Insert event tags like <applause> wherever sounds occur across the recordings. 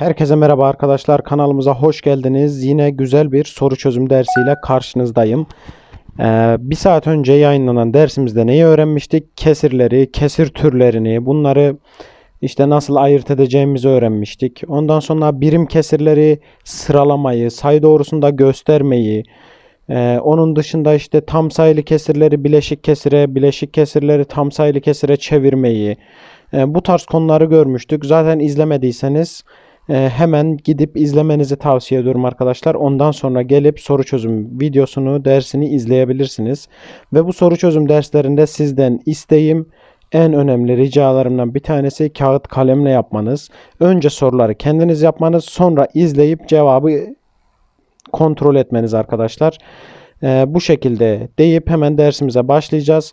Herkese merhaba arkadaşlar kanalımıza hoş geldiniz. Yine güzel bir soru çözüm dersiyle karşınızdayım. Ee, bir saat önce yayınlanan dersimizde neyi öğrenmiştik? Kesirleri, kesir türlerini, bunları işte nasıl ayırt edeceğimizi öğrenmiştik. Ondan sonra birim kesirleri sıralamayı, sayı doğrusunda göstermeyi, ee, onun dışında işte tam sayılı kesirleri bileşik kesire, bileşik kesirleri tam sayılı kesire çevirmeyi, e, bu tarz konuları görmüştük. Zaten izlemediyseniz hemen gidip izlemenizi tavsiye ediyorum arkadaşlar. Ondan sonra gelip soru çözüm videosunu, dersini izleyebilirsiniz. Ve bu soru çözüm derslerinde sizden isteğim en önemli ricalarımdan bir tanesi kağıt kalemle yapmanız. Önce soruları kendiniz yapmanız, sonra izleyip cevabı kontrol etmeniz arkadaşlar. Ee, bu şekilde deyip hemen dersimize başlayacağız.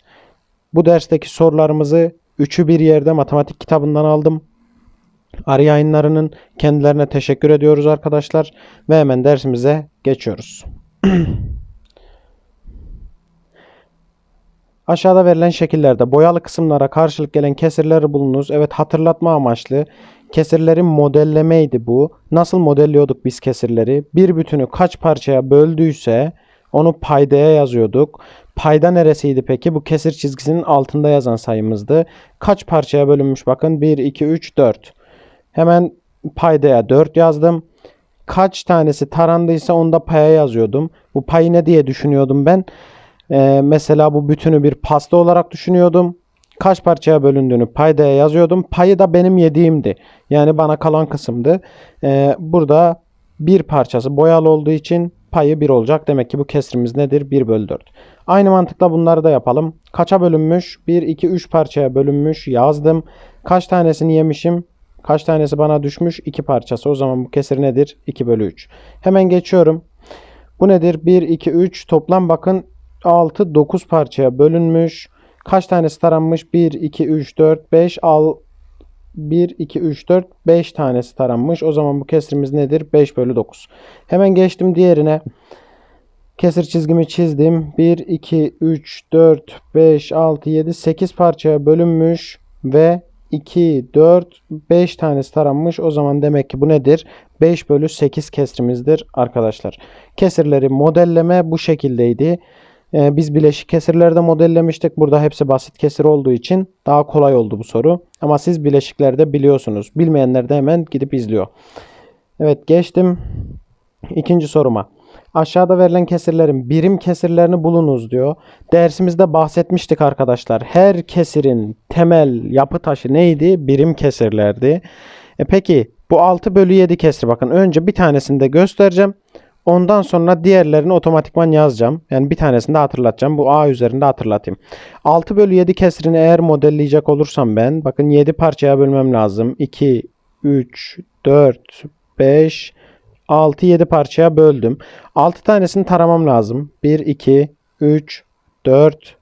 Bu dersteki sorularımızı üçü bir yerde matematik kitabından aldım. Arı yayınlarının kendilerine teşekkür ediyoruz arkadaşlar. Ve hemen dersimize geçiyoruz. <clears throat> Aşağıda verilen şekillerde boyalı kısımlara karşılık gelen kesirleri bulunuz. Evet hatırlatma amaçlı. Kesirlerin modellemeydi bu. Nasıl modelliyorduk biz kesirleri? Bir bütünü kaç parçaya böldüyse onu paydaya yazıyorduk. Payda neresiydi peki? Bu kesir çizgisinin altında yazan sayımızdı. Kaç parçaya bölünmüş? Bakın 1, 2, 3, 4. Hemen paydaya 4 yazdım. Kaç tanesi tarandıysa onu da paya yazıyordum. Bu payı ne diye düşünüyordum ben? Ee, mesela bu bütünü bir pasta olarak düşünüyordum. Kaç parçaya bölündüğünü paydaya yazıyordum. Payı da benim yediğimdi. Yani bana kalan kısımdı. Ee, burada bir parçası boyalı olduğu için payı 1 olacak. Demek ki bu kesrimiz nedir? 1 bölü 4. Aynı mantıkla bunları da yapalım. Kaça bölünmüş? 1, 2, 3 parçaya bölünmüş. Yazdım. Kaç tanesini yemişim? Kaç tanesi bana düşmüş? 2 parçası. O zaman bu kesir nedir? 2 bölü 3. Hemen geçiyorum. Bu nedir? 1, 2, 3 toplam bakın 6, 9 parçaya bölünmüş. Kaç tanesi taranmış? 1, 2, 3, 4, 5, al 1, 2, 3, 4, 5 tanesi taranmış. O zaman bu kesrimiz nedir? 5 bölü 9. Hemen geçtim diğerine. Kesir çizgimi çizdim. 1, 2, 3, 4, 5, 6, 7, 8 parçaya bölünmüş ve 2, 4, 5 tanesi taranmış. O zaman demek ki bu nedir? 5 bölü 8 kesrimizdir arkadaşlar. Kesirleri modelleme bu şekildeydi. Ee, biz bileşik kesirlerde modellemiştik. Burada hepsi basit kesir olduğu için daha kolay oldu bu soru. Ama siz bileşiklerde biliyorsunuz. Bilmeyenler de hemen gidip izliyor. Evet geçtim. İkinci soruma. Aşağıda verilen kesirlerin birim kesirlerini bulunuz diyor. Dersimizde bahsetmiştik arkadaşlar. Her kesirin temel yapı taşı neydi? Birim kesirlerdi. E peki bu 6 bölü 7 kesri bakın önce bir tanesini de göstereceğim. Ondan sonra diğerlerini otomatikman yazacağım. Yani bir tanesini de hatırlatacağım. Bu A üzerinde hatırlatayım. 6 bölü 7 kesrini eğer modelleyecek olursam ben bakın 7 parçaya bölmem lazım. 2, 3, 4, 5, 6, 7 parçaya böldüm. 6 tanesini taramam lazım. 1, 2, 3, 4,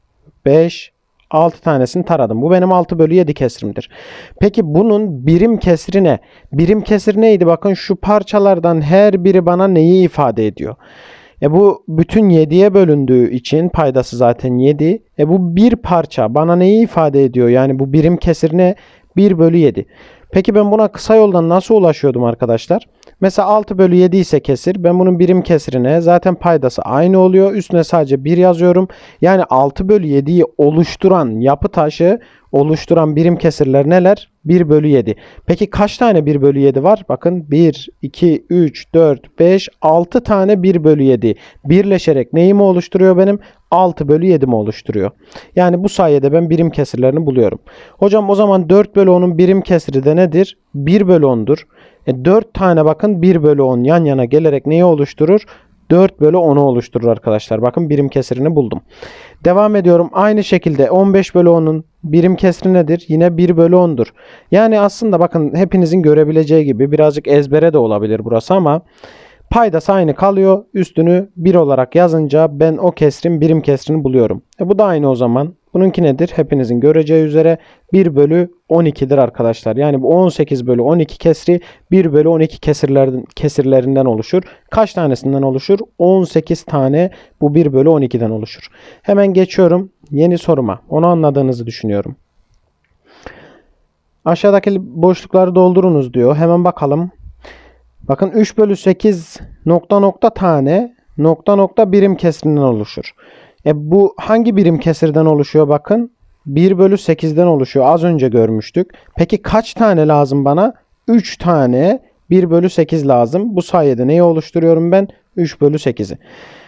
5, 6 tanesini taradım. Bu benim 6 bölü 7 kesrimdir. Peki bunun birim kesri ne? Birim kesir neydi? Bakın şu parçalardan her biri bana neyi ifade ediyor? E bu bütün 7'ye bölündüğü için paydası zaten 7. E bu bir parça bana neyi ifade ediyor? Yani bu birim kesir ne? 1 bölü 7. Peki ben buna kısa yoldan nasıl ulaşıyordum arkadaşlar? Mesela 6 bölü 7 ise kesir. Ben bunun birim kesirine zaten paydası aynı oluyor. Üstüne sadece 1 yazıyorum. Yani 6 bölü 7'yi oluşturan yapı taşı oluşturan birim kesirler neler? 1 bölü 7. Peki kaç tane 1 bölü 7 var? Bakın 1, 2, 3, 4, 5, 6 tane 1 bölü 7. Birleşerek neyi mi oluşturuyor benim? 6 bölü 7 mi oluşturuyor? Yani bu sayede ben birim kesirlerini buluyorum. Hocam o zaman 4 bölü 10'un birim kesiri de nedir? 1 bölü 10'dur. E 4 tane bakın 1 bölü 10 yan yana gelerek neyi oluşturur? 4 bölü 10'u oluşturur arkadaşlar. Bakın birim kesirini buldum. Devam ediyorum. Aynı şekilde 15 bölü 10'un birim kesri nedir? Yine 1 bölü 10'dur. Yani aslında bakın hepinizin görebileceği gibi birazcık ezbere de olabilir burası ama paydası aynı kalıyor. Üstünü 1 olarak yazınca ben o kesrin birim kesrini buluyorum. E bu da aynı o zaman. Bununki nedir? Hepinizin göreceği üzere 1 bölü 12'dir arkadaşlar. Yani bu 18 bölü 12 kesri 1 bölü 12 kesirlerden, kesirlerinden oluşur. Kaç tanesinden oluşur? 18 tane bu 1 bölü 12'den oluşur. Hemen geçiyorum yeni soruma. Onu anladığınızı düşünüyorum. Aşağıdaki boşlukları doldurunuz diyor. Hemen bakalım. Bakın 3 bölü 8 nokta nokta tane nokta nokta birim kesirinden oluşur. E bu hangi birim kesirden oluşuyor bakın? 1 bölü 8'den oluşuyor. Az önce görmüştük. Peki kaç tane lazım bana? 3 tane 1 bölü 8 lazım. Bu sayede neyi oluşturuyorum ben? 3 bölü 8'i.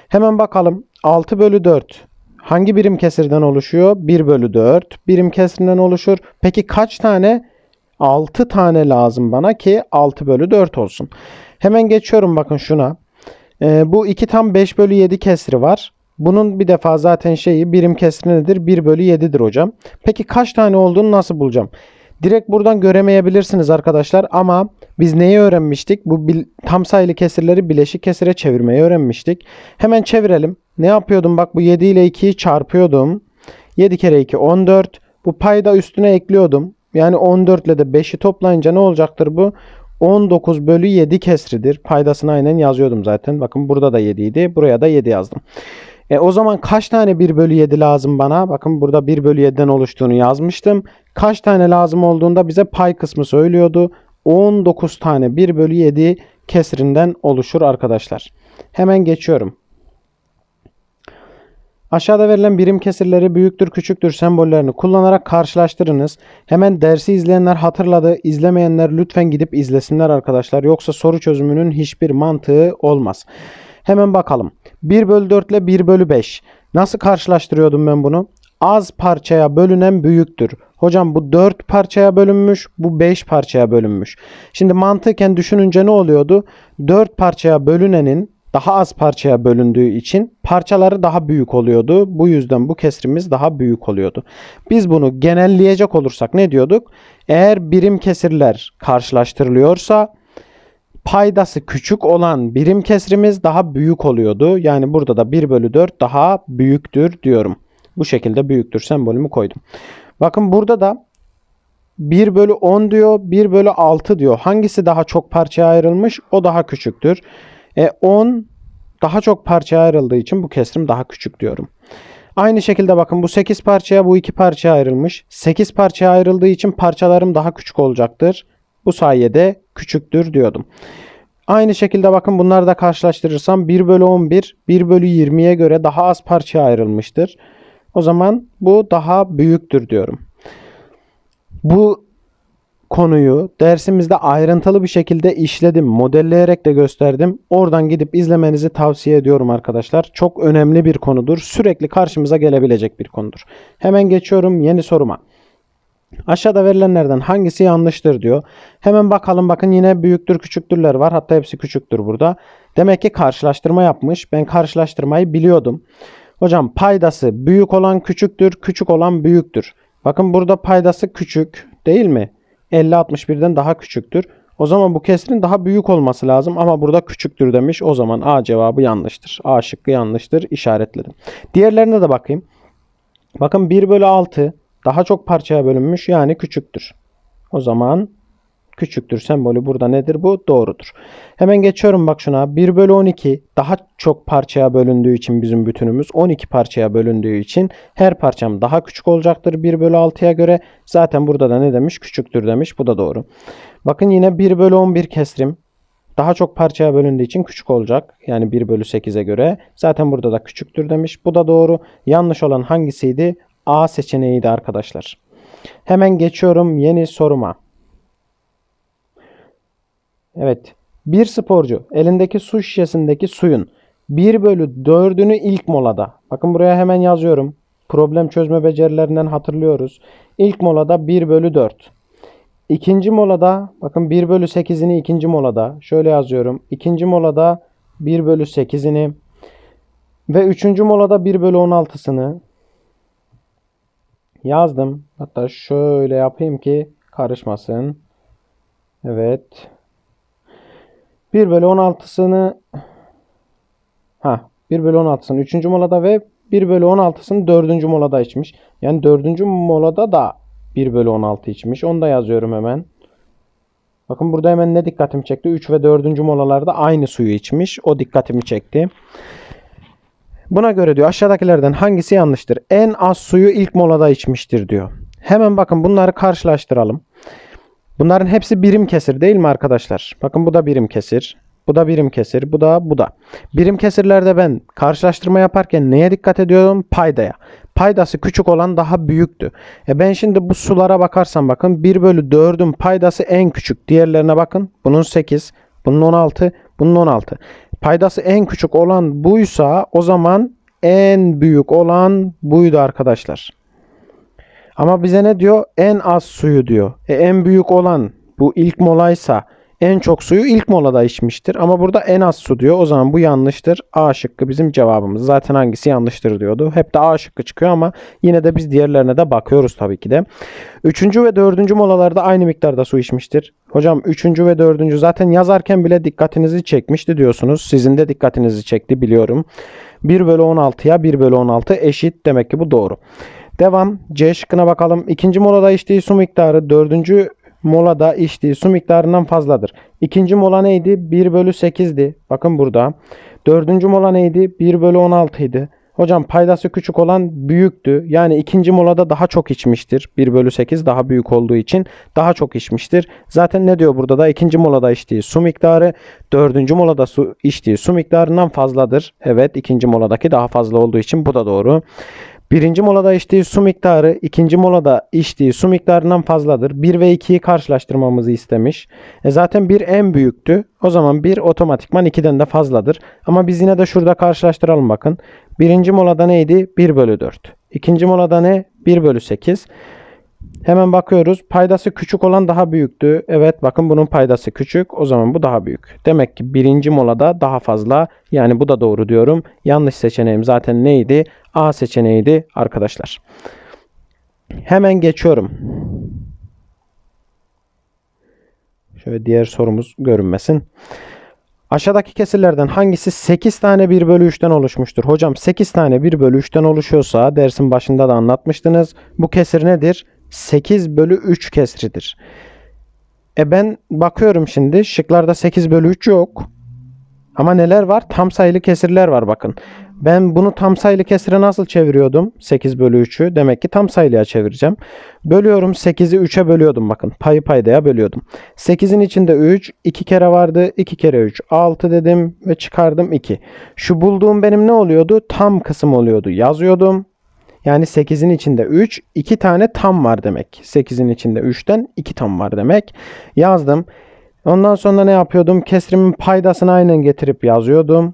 Hemen bakalım. 6 bölü 4 hangi birim kesirden oluşuyor? 1 bölü 4 birim kesirinden oluşur. Peki kaç tane? 6 tane lazım bana ki 6 bölü 4 olsun. Hemen geçiyorum bakın şuna. Ee, bu 2 tam 5 bölü 7 kesri var. Bunun bir defa zaten şeyi birim kesri nedir? 1 bölü 7'dir hocam. Peki kaç tane olduğunu nasıl bulacağım? Direkt buradan göremeyebilirsiniz arkadaşlar ama biz neyi öğrenmiştik? Bu tam sayılı kesirleri bileşik kesire çevirmeyi öğrenmiştik. Hemen çevirelim. Ne yapıyordum? Bak bu 7 ile 2'yi çarpıyordum. 7 kere 2 14. Bu payda üstüne ekliyordum. Yani 14 ile de 5'i toplayınca ne olacaktır bu? 19 bölü 7 kesridir. Paydasını aynen yazıyordum zaten. Bakın burada da 7 idi. Buraya da 7 yazdım. E o zaman kaç tane 1 bölü 7 lazım bana? Bakın burada 1 bölü 7'den oluştuğunu yazmıştım. Kaç tane lazım olduğunda bize pay kısmı söylüyordu. 19 tane 1 bölü 7 kesrinden oluşur arkadaşlar. Hemen geçiyorum. Aşağıda verilen birim kesirleri büyüktür küçüktür sembollerini kullanarak karşılaştırınız. Hemen dersi izleyenler hatırladı. İzlemeyenler lütfen gidip izlesinler arkadaşlar. Yoksa soru çözümünün hiçbir mantığı olmaz. Hemen bakalım. 1 bölü 4 ile 1 bölü 5. Nasıl karşılaştırıyordum ben bunu? Az parçaya bölünen büyüktür. Hocam bu 4 parçaya bölünmüş, bu 5 parçaya bölünmüş. Şimdi mantıken düşününce ne oluyordu? 4 parçaya bölünenin daha az parçaya bölündüğü için parçaları daha büyük oluyordu. Bu yüzden bu kesrimiz daha büyük oluyordu. Biz bunu genelleyecek olursak ne diyorduk? Eğer birim kesirler karşılaştırılıyorsa paydası küçük olan birim kesrimiz daha büyük oluyordu. Yani burada da 1 bölü 4 daha büyüktür diyorum. Bu şekilde büyüktür sembolümü koydum. Bakın burada da 1 bölü 10 diyor, 1 bölü 6 diyor. Hangisi daha çok parçaya ayrılmış? O daha küçüktür. E 10 daha çok parçaya ayrıldığı için bu kesrim daha küçük diyorum. Aynı şekilde bakın bu 8 parçaya bu 2 parçaya ayrılmış. 8 parçaya ayrıldığı için parçalarım daha küçük olacaktır. Bu sayede küçüktür diyordum. Aynı şekilde bakın bunları da karşılaştırırsam 1 bölü 11 1 bölü 20'ye göre daha az parçaya ayrılmıştır. O zaman bu daha büyüktür diyorum. Bu konuyu dersimizde ayrıntılı bir şekilde işledim. Modelleyerek de gösterdim. Oradan gidip izlemenizi tavsiye ediyorum arkadaşlar. Çok önemli bir konudur. Sürekli karşımıza gelebilecek bir konudur. Hemen geçiyorum yeni soruma. Aşağıda verilenlerden hangisi yanlıştır diyor. Hemen bakalım bakın yine büyüktür küçüktürler var. Hatta hepsi küçüktür burada. Demek ki karşılaştırma yapmış. Ben karşılaştırmayı biliyordum. Hocam paydası büyük olan küçüktür, küçük olan büyüktür. Bakın burada paydası küçük değil mi? 50-61'den daha küçüktür. O zaman bu kesrin daha büyük olması lazım ama burada küçüktür demiş. O zaman A cevabı yanlıştır. A şıkkı yanlıştır. İşaretledim. Diğerlerine de bakayım. Bakın 1 bölü 6 daha çok parçaya bölünmüş yani küçüktür. O zaman küçüktür sembolü burada nedir bu? Doğrudur. Hemen geçiyorum bak şuna. 1 bölü 12 daha çok parçaya bölündüğü için bizim bütünümüz 12 parçaya bölündüğü için her parçam daha küçük olacaktır 1 bölü 6'ya göre. Zaten burada da ne demiş? Küçüktür demiş. Bu da doğru. Bakın yine 1 bölü 11 kesrim. Daha çok parçaya bölündüğü için küçük olacak. Yani 1 bölü 8'e göre. Zaten burada da küçüktür demiş. Bu da doğru. Yanlış olan hangisiydi? A seçeneğiydi arkadaşlar. Hemen geçiyorum yeni soruma. Evet. Bir sporcu elindeki su şişesindeki suyun 1 bölü 4'ünü ilk molada. Bakın buraya hemen yazıyorum. Problem çözme becerilerinden hatırlıyoruz. İlk molada 1 bölü 4. İkinci molada bakın 1 bölü 8'ini ikinci molada. Şöyle yazıyorum. İkinci molada 1 bölü 8'ini ve üçüncü molada 1 bölü 16'sını yazdım. Hatta şöyle yapayım ki karışmasın. Evet. 1 bölü 16'sını ha 1 bölü 16'sını 3. molada ve 1 bölü 16'sını 4. molada içmiş. Yani 4. molada da 1 bölü 16 içmiş. Onu da yazıyorum hemen. Bakın burada hemen ne dikkatimi çekti? 3 ve 4. molalarda aynı suyu içmiş. O dikkatimi çekti. Buna göre diyor aşağıdakilerden hangisi yanlıştır? En az suyu ilk molada içmiştir diyor. Hemen bakın bunları karşılaştıralım. Bunların hepsi birim kesir değil mi arkadaşlar? Bakın bu da birim kesir. Bu da birim kesir. Bu da bu da. Birim kesirlerde ben karşılaştırma yaparken neye dikkat ediyorum? Paydaya. Paydası küçük olan daha büyüktü. E ben şimdi bu sulara bakarsam bakın 1 bölü 4'ün paydası en küçük. Diğerlerine bakın. Bunun 8, bunun 16, bunun 16. Paydası en küçük olan buysa o zaman en büyük olan buydu arkadaşlar. Ama bize ne diyor? En az suyu diyor. E en büyük olan bu ilk molaysa en çok suyu ilk molada içmiştir. Ama burada en az su diyor. O zaman bu yanlıştır. A şıkkı bizim cevabımız. Zaten hangisi yanlıştır diyordu. Hep de A şıkkı çıkıyor ama yine de biz diğerlerine de bakıyoruz tabii ki de. Üçüncü ve dördüncü molalarda aynı miktarda su içmiştir. Hocam üçüncü ve dördüncü zaten yazarken bile dikkatinizi çekmişti diyorsunuz. Sizin de dikkatinizi çekti biliyorum. 1 bölü 16'ya 1 bölü 16 eşit. Demek ki bu doğru. Devam. C şıkkına bakalım. İkinci molada içtiği su miktarı dördüncü molada içtiği su miktarından fazladır. İkinci mola neydi? 1 bölü 8'di. Bakın burada. Dördüncü mola neydi? 1 bölü 16 idi. Hocam paydası küçük olan büyüktü. Yani ikinci molada daha çok içmiştir. 1 bölü 8 daha büyük olduğu için daha çok içmiştir. Zaten ne diyor burada da? ikinci molada içtiği su miktarı dördüncü molada su içtiği su miktarından fazladır. Evet ikinci moladaki daha fazla olduğu için bu da doğru. Birinci molada içtiği su miktarı ikinci molada içtiği su miktarından fazladır. 1 ve 2'yi karşılaştırmamızı istemiş. E zaten 1 en büyüktü. O zaman 1 otomatikman 2'den de fazladır. Ama biz yine de şurada karşılaştıralım bakın. Birinci molada neydi? 1 bölü 4. İkinci molada ne? 1 bölü 8. Hemen bakıyoruz. Paydası küçük olan daha büyüktü. Evet bakın bunun paydası küçük. O zaman bu daha büyük. Demek ki birinci molada daha fazla. Yani bu da doğru diyorum. Yanlış seçeneğim zaten neydi? A seçeneğiydi arkadaşlar. Hemen geçiyorum. Şöyle diğer sorumuz görünmesin. Aşağıdaki kesirlerden hangisi 8 tane 1 bölü 3'ten oluşmuştur? Hocam 8 tane 1 bölü 3'ten oluşuyorsa dersin başında da anlatmıştınız. Bu kesir nedir? 8 bölü 3 kesridir. E ben bakıyorum şimdi şıklarda 8 bölü 3 yok. Ama neler var? Tam sayılı kesirler var bakın. Ben bunu tam sayılı kesire nasıl çeviriyordum? 8 bölü 3'ü. Demek ki tam sayılıya çevireceğim. Bölüyorum 8'i 3'e bölüyordum bakın. Payı paydaya bölüyordum. 8'in içinde 3. 2 kere vardı. 2 kere 3. 6 dedim ve çıkardım 2. Şu bulduğum benim ne oluyordu? Tam kısım oluyordu. Yazıyordum. Yani 8'in içinde 3, 2 tane tam var demek. 8'in içinde 3'ten 2 tam var demek. Yazdım. Ondan sonra ne yapıyordum? Kesrimin paydasını aynen getirip yazıyordum.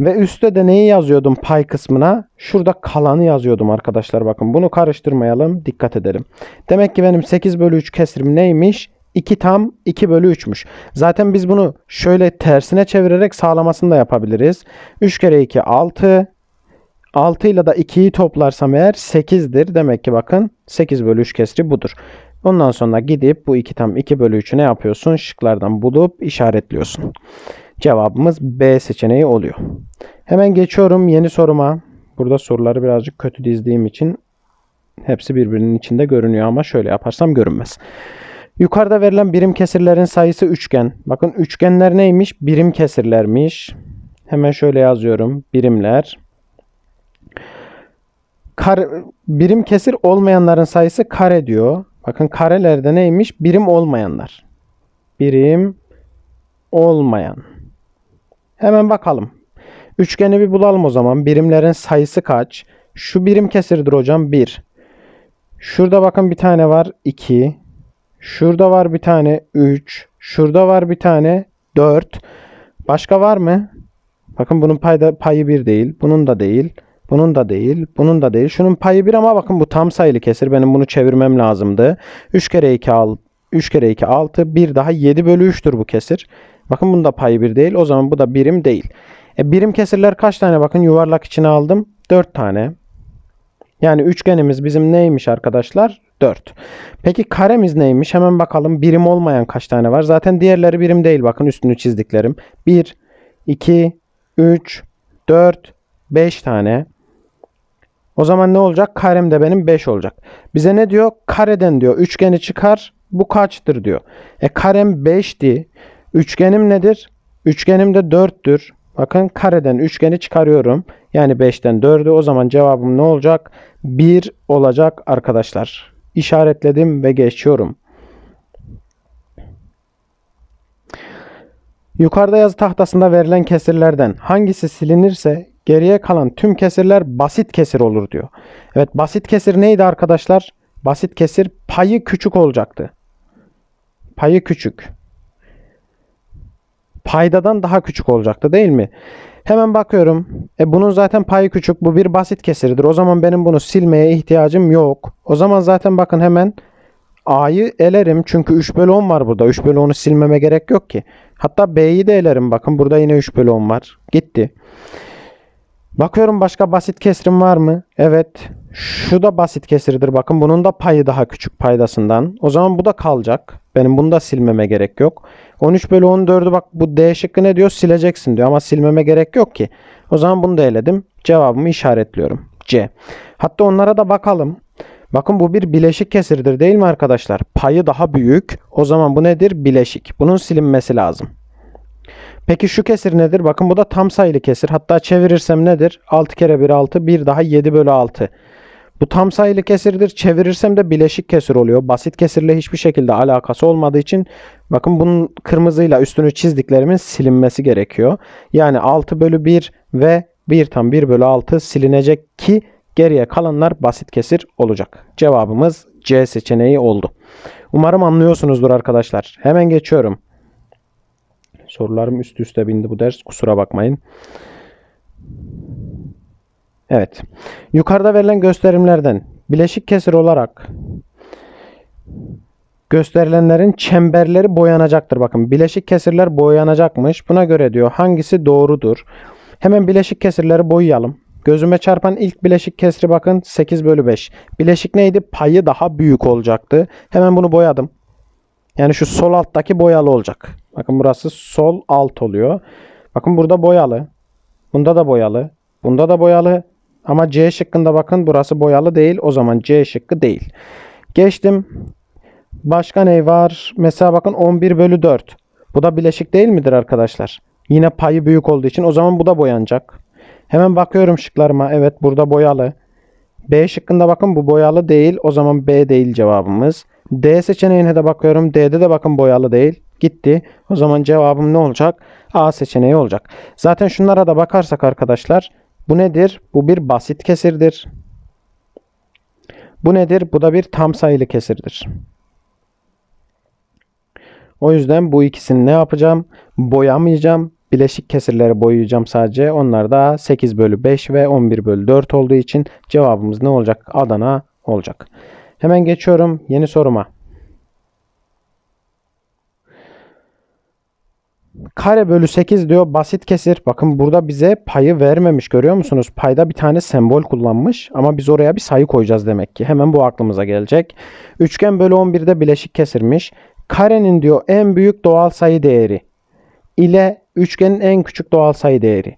Ve üstte de neyi yazıyordum pay kısmına? Şurada kalanı yazıyordum arkadaşlar. Bakın bunu karıştırmayalım. Dikkat edelim. Demek ki benim 8 bölü 3 kesrim neymiş? 2 tam 2 bölü 3'müş. Zaten biz bunu şöyle tersine çevirerek sağlamasını da yapabiliriz. 3 kere 2 6. 6 ile de 2'yi toplarsam eğer 8'dir. Demek ki bakın 8 bölü 3 kesri budur. Ondan sonra gidip bu 2 tam 2 bölü 3'ü ne yapıyorsun? Şıklardan bulup işaretliyorsun. Cevabımız B seçeneği oluyor. Hemen geçiyorum yeni soruma. Burada soruları birazcık kötü dizdiğim için hepsi birbirinin içinde görünüyor ama şöyle yaparsam görünmez. Yukarıda verilen birim kesirlerin sayısı üçgen. Bakın üçgenler neymiş? Birim kesirlermiş. Hemen şöyle yazıyorum. Birimler. Kare, birim kesir olmayanların sayısı kare diyor. Bakın karelerde neymiş? Birim olmayanlar. Birim olmayan. Hemen bakalım. Üçgeni bir bulalım o zaman. Birimlerin sayısı kaç? Şu birim kesirdir hocam 1. Şurada bakın bir tane var 2. Şurada var bir tane 3. Şurada var bir tane 4. Başka var mı? Bakın bunun payda, payı 1 değil. Bunun da değil. Bunun da değil. Bunun da değil. Şunun payı 1 ama bakın bu tam sayılı kesir. Benim bunu çevirmem lazımdı. 3 kere 2 6. 3 kere 2 6. 1 daha 7 bölü 3'tür bu kesir. Bakın bunda payı 1 değil. O zaman bu da birim değil. E, birim kesirler kaç tane? Bakın yuvarlak içine aldım. 4 tane. Yani üçgenimiz bizim neymiş arkadaşlar? 4. Peki karemiz neymiş? Hemen bakalım. Birim olmayan kaç tane var? Zaten diğerleri birim değil. Bakın üstünü çizdiklerim. 1, 2, 3, 4, 5 tane. O zaman ne olacak? Karem de benim 5 olacak. Bize ne diyor? Kareden diyor. Üçgeni çıkar. Bu kaçtır diyor. E karem 5'ti. Üçgenim nedir? Üçgenim de 4'tür. Bakın kareden üçgeni çıkarıyorum. Yani 5'ten 4'ü. O zaman cevabım ne olacak? 1 olacak arkadaşlar. İşaretledim ve geçiyorum. Yukarıda yazı tahtasında verilen kesirlerden hangisi silinirse geriye kalan tüm kesirler basit kesir olur diyor. Evet basit kesir neydi arkadaşlar? Basit kesir payı küçük olacaktı. Payı küçük. Paydadan daha küçük olacaktı değil mi? Hemen bakıyorum. E bunun zaten payı küçük. Bu bir basit kesirdir. O zaman benim bunu silmeye ihtiyacım yok. O zaman zaten bakın hemen A'yı elerim. Çünkü 3 bölü 10 var burada. 3 bölü 10'u silmeme gerek yok ki. Hatta B'yi de elerim. Bakın burada yine 3 bölü 10 var. Gitti. Bakıyorum başka basit kesirim var mı? Evet. Şu da basit kesirdir. Bakın bunun da payı daha küçük paydasından. O zaman bu da kalacak. Benim bunu da silmeme gerek yok. 13 bölü 14'ü bak bu D şıkkı ne diyor? Sileceksin diyor ama silmeme gerek yok ki. O zaman bunu da eledim. Cevabımı işaretliyorum. C. Hatta onlara da bakalım. Bakın bu bir bileşik kesirdir değil mi arkadaşlar? Payı daha büyük. O zaman bu nedir? Bileşik. Bunun silinmesi lazım. Peki şu kesir nedir? Bakın bu da tam sayılı kesir. Hatta çevirirsem nedir? 6 kere 1 6. 1 daha 7 bölü 6. Bu tam sayılı kesirdir. Çevirirsem de bileşik kesir oluyor. Basit kesirle hiçbir şekilde alakası olmadığı için bakın bunun kırmızıyla üstünü çizdiklerimin silinmesi gerekiyor. Yani 6 bölü 1 ve 1 tam 1 bölü 6 silinecek ki geriye kalanlar basit kesir olacak. Cevabımız C seçeneği oldu. Umarım anlıyorsunuzdur arkadaşlar. Hemen geçiyorum. Sorularım üst üste bindi bu ders. Kusura bakmayın. Evet. Yukarıda verilen gösterimlerden bileşik kesir olarak gösterilenlerin çemberleri boyanacaktır. Bakın bileşik kesirler boyanacakmış. Buna göre diyor hangisi doğrudur? Hemen bileşik kesirleri boyayalım. Gözüme çarpan ilk bileşik kesri bakın 8 bölü 5. Bileşik neydi? Payı daha büyük olacaktı. Hemen bunu boyadım. Yani şu sol alttaki boyalı olacak. Bakın burası sol alt oluyor. Bakın burada boyalı. Bunda da boyalı. Bunda da boyalı. Ama C şıkkında bakın burası boyalı değil. O zaman C şıkkı değil. Geçtim. Başka ne var? Mesela bakın 11 bölü 4. Bu da bileşik değil midir arkadaşlar? Yine payı büyük olduğu için o zaman bu da boyanacak. Hemen bakıyorum şıklarıma. Evet burada boyalı. B şıkkında bakın bu boyalı değil. O zaman B değil cevabımız. D seçeneğine de bakıyorum. D'de de bakın boyalı değil. Gitti. O zaman cevabım ne olacak? A seçeneği olacak. Zaten şunlara da bakarsak arkadaşlar. Bu nedir? Bu bir basit kesirdir. Bu nedir? Bu da bir tam sayılı kesirdir. O yüzden bu ikisini ne yapacağım? Boyamayacağım. Bileşik kesirleri boyayacağım sadece. Onlar da 8 bölü 5 ve 11 bölü 4 olduğu için cevabımız ne olacak? Adana olacak. Hemen geçiyorum yeni soruma. Kare bölü 8 diyor basit kesir. Bakın burada bize payı vermemiş görüyor musunuz? Payda bir tane sembol kullanmış ama biz oraya bir sayı koyacağız demek ki. Hemen bu aklımıza gelecek. Üçgen bölü 11'de bileşik kesirmiş. Karenin diyor en büyük doğal sayı değeri ile üçgenin en küçük doğal sayı değeri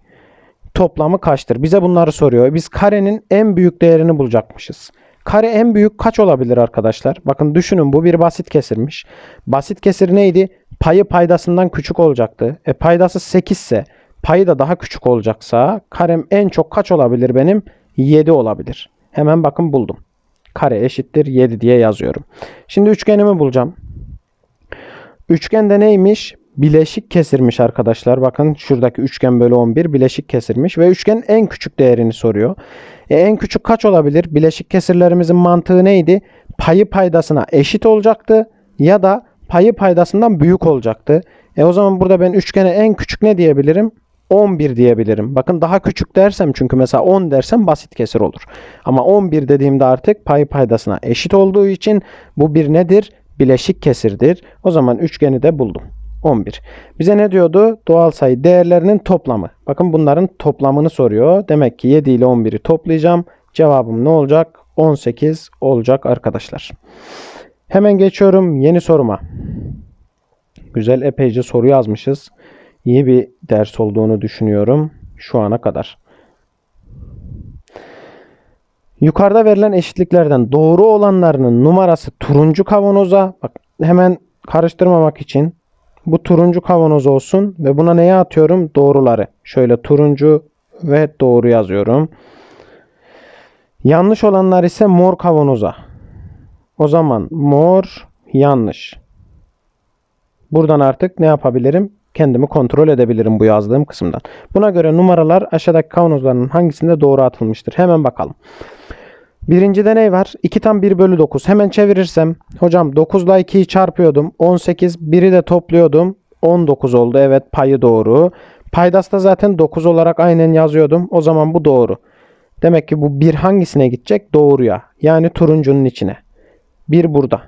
toplamı kaçtır? Bize bunları soruyor. Biz karenin en büyük değerini bulacakmışız. Kare en büyük kaç olabilir arkadaşlar? Bakın düşünün bu bir basit kesirmiş. Basit kesir neydi? Payı paydasından küçük olacaktı. E paydası 8 ise payı da daha küçük olacaksa karem en çok kaç olabilir benim? 7 olabilir. Hemen bakın buldum. Kare eşittir 7 diye yazıyorum. Şimdi üçgenimi bulacağım. Üçgende neymiş? Bileşik kesirmiş arkadaşlar. Bakın şuradaki üçgen bölü 11 bileşik kesirmiş ve üçgen en küçük değerini soruyor. E, en küçük kaç olabilir? Bileşik kesirlerimizin mantığı neydi? Payı paydasına eşit olacaktı ya da payı paydasından büyük olacaktı. E o zaman burada ben üçgene en küçük ne diyebilirim? 11 diyebilirim. Bakın daha küçük dersem çünkü mesela 10 dersem basit kesir olur. Ama 11 dediğimde artık payı paydasına eşit olduğu için bu bir nedir? Bileşik kesirdir. O zaman üçgeni de buldum. 11. Bize ne diyordu? Doğal sayı değerlerinin toplamı. Bakın bunların toplamını soruyor. Demek ki 7 ile 11'i toplayacağım. Cevabım ne olacak? 18 olacak arkadaşlar. Hemen geçiyorum yeni soruma. Güzel epeyce soru yazmışız. İyi bir ders olduğunu düşünüyorum şu ana kadar. Yukarıda verilen eşitliklerden doğru olanlarının numarası turuncu kavanoza bak hemen karıştırmamak için bu turuncu kavanoz olsun ve buna neye atıyorum? Doğruları. Şöyle turuncu ve doğru yazıyorum. Yanlış olanlar ise mor kavanoza. O zaman mor yanlış. Buradan artık ne yapabilirim? kendimi kontrol edebilirim bu yazdığım kısımdan. Buna göre numaralar aşağıdaki kavanozların hangisinde doğru atılmıştır? Hemen bakalım. Birinci deney var. 2 tam 1 bölü 9. Hemen çevirirsem hocam 9 ile 2'yi çarpıyordum. 18. 1'i de topluyordum. 19 oldu. Evet payı doğru. Paydası da zaten 9 olarak aynen yazıyordum. O zaman bu doğru. Demek ki bu bir hangisine gidecek? Doğruya. Yani turuncunun içine. Bir burada.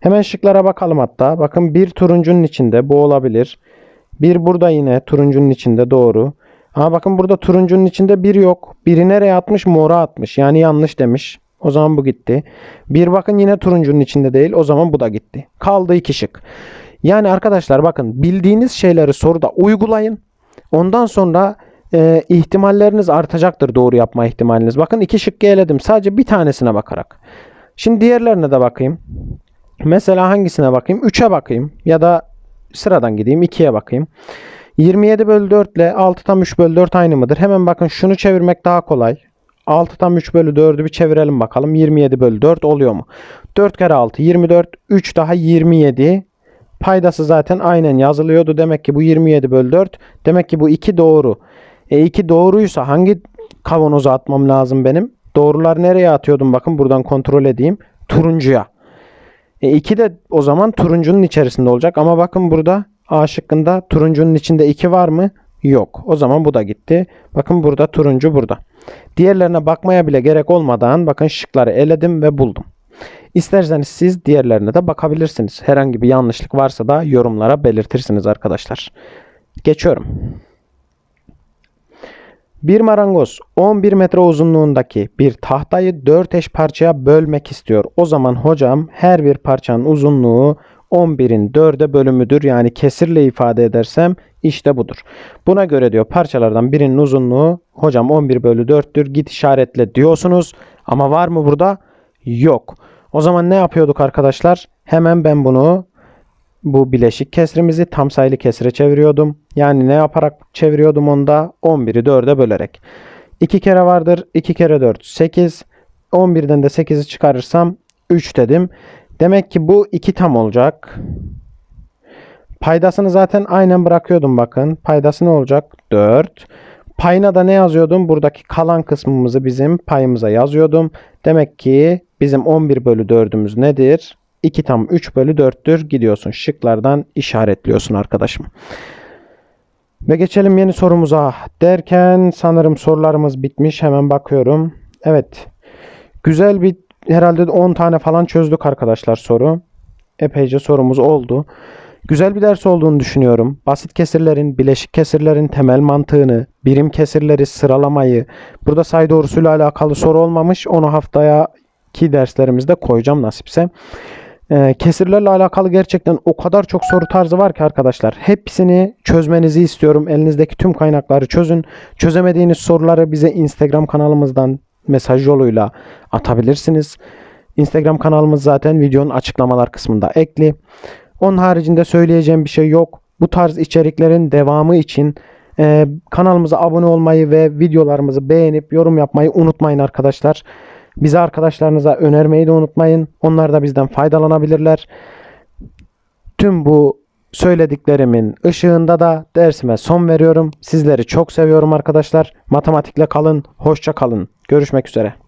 Hemen şıklara bakalım hatta. Bakın bir turuncunun içinde bu olabilir. Bir burada yine turuncunun içinde doğru. Ama bakın burada turuncunun içinde bir yok. Biri nereye atmış? Mora atmış. Yani yanlış demiş. O zaman bu gitti. Bir bakın yine turuncunun içinde değil. O zaman bu da gitti. Kaldı iki şık. Yani arkadaşlar bakın bildiğiniz şeyleri soruda uygulayın. Ondan sonra e, ihtimalleriniz artacaktır doğru yapma ihtimaliniz. Bakın iki şıkkı eledim. Sadece bir tanesine bakarak. Şimdi diğerlerine de bakayım. Mesela hangisine bakayım? 3'e bakayım. Ya da sıradan gideyim 2'ye bakayım. 27 bölü 4 ile 6 tam 3 bölü 4 aynı mıdır? Hemen bakın şunu çevirmek daha kolay. 6 tam 3 bölü 4'ü bir çevirelim bakalım. 27 bölü 4 oluyor mu? 4 kere 6 24. 3 daha 27. Paydası zaten aynen yazılıyordu. Demek ki bu 27 bölü 4. Demek ki bu 2 doğru. E 2 doğruysa hangi kavanoza atmam lazım benim? Doğrular nereye atıyordum? Bakın buradan kontrol edeyim. Turuncuya. E 2 de o zaman turuncunun içerisinde olacak. Ama bakın burada A şıkkında turuncunun içinde 2 var mı? Yok. O zaman bu da gitti. Bakın burada turuncu burada. Diğerlerine bakmaya bile gerek olmadan bakın şıkları eledim ve buldum. İsterseniz siz diğerlerine de bakabilirsiniz. Herhangi bir yanlışlık varsa da yorumlara belirtirsiniz arkadaşlar. Geçiyorum. Bir marangoz 11 metre uzunluğundaki bir tahtayı 4 eş parçaya bölmek istiyor. O zaman hocam her bir parçanın uzunluğu 11'in 4'e bölümüdür. Yani kesirle ifade edersem işte budur. Buna göre diyor parçalardan birinin uzunluğu hocam 11 bölü 4'tür. Git işaretle diyorsunuz. Ama var mı burada? Yok. O zaman ne yapıyorduk arkadaşlar? Hemen ben bunu bu bileşik kesrimizi tam sayılı kesire çeviriyordum. Yani ne yaparak çeviriyordum onda? 11'i 4'e bölerek. 2 kere vardır. 2 kere 4 8. 11'den de 8'i çıkarırsam 3 dedim. Demek ki bu 2 tam olacak. Paydasını zaten aynen bırakıyordum bakın. Paydası ne olacak? 4. Payına da ne yazıyordum? Buradaki kalan kısmımızı bizim payımıza yazıyordum. Demek ki bizim 11 bölü 4'ümüz nedir? 2 tam 3 bölü 4'tür. Gidiyorsun şıklardan işaretliyorsun arkadaşım. Ve geçelim yeni sorumuza derken sanırım sorularımız bitmiş. Hemen bakıyorum. Evet. Güzel bir herhalde 10 tane falan çözdük arkadaşlar soru. Epeyce sorumuz oldu. Güzel bir ders olduğunu düşünüyorum. Basit kesirlerin, bileşik kesirlerin temel mantığını, birim kesirleri sıralamayı, burada sayı doğrusuyla alakalı soru olmamış. Onu haftaya ki derslerimizde koyacağım nasipse. Ee, kesirlerle alakalı gerçekten o kadar çok soru tarzı var ki arkadaşlar. Hepsini çözmenizi istiyorum. Elinizdeki tüm kaynakları çözün. Çözemediğiniz soruları bize Instagram kanalımızdan mesaj yoluyla atabilirsiniz. Instagram kanalımız zaten videonun açıklamalar kısmında ekli. Onun haricinde söyleyeceğim bir şey yok. Bu tarz içeriklerin devamı için e, kanalımıza abone olmayı ve videolarımızı beğenip yorum yapmayı unutmayın arkadaşlar. Bize arkadaşlarınıza önermeyi de unutmayın. Onlar da bizden faydalanabilirler. Tüm bu söylediklerimin ışığında da dersime son veriyorum. Sizleri çok seviyorum arkadaşlar. Matematikle kalın, hoşça kalın. Görüşmek üzere.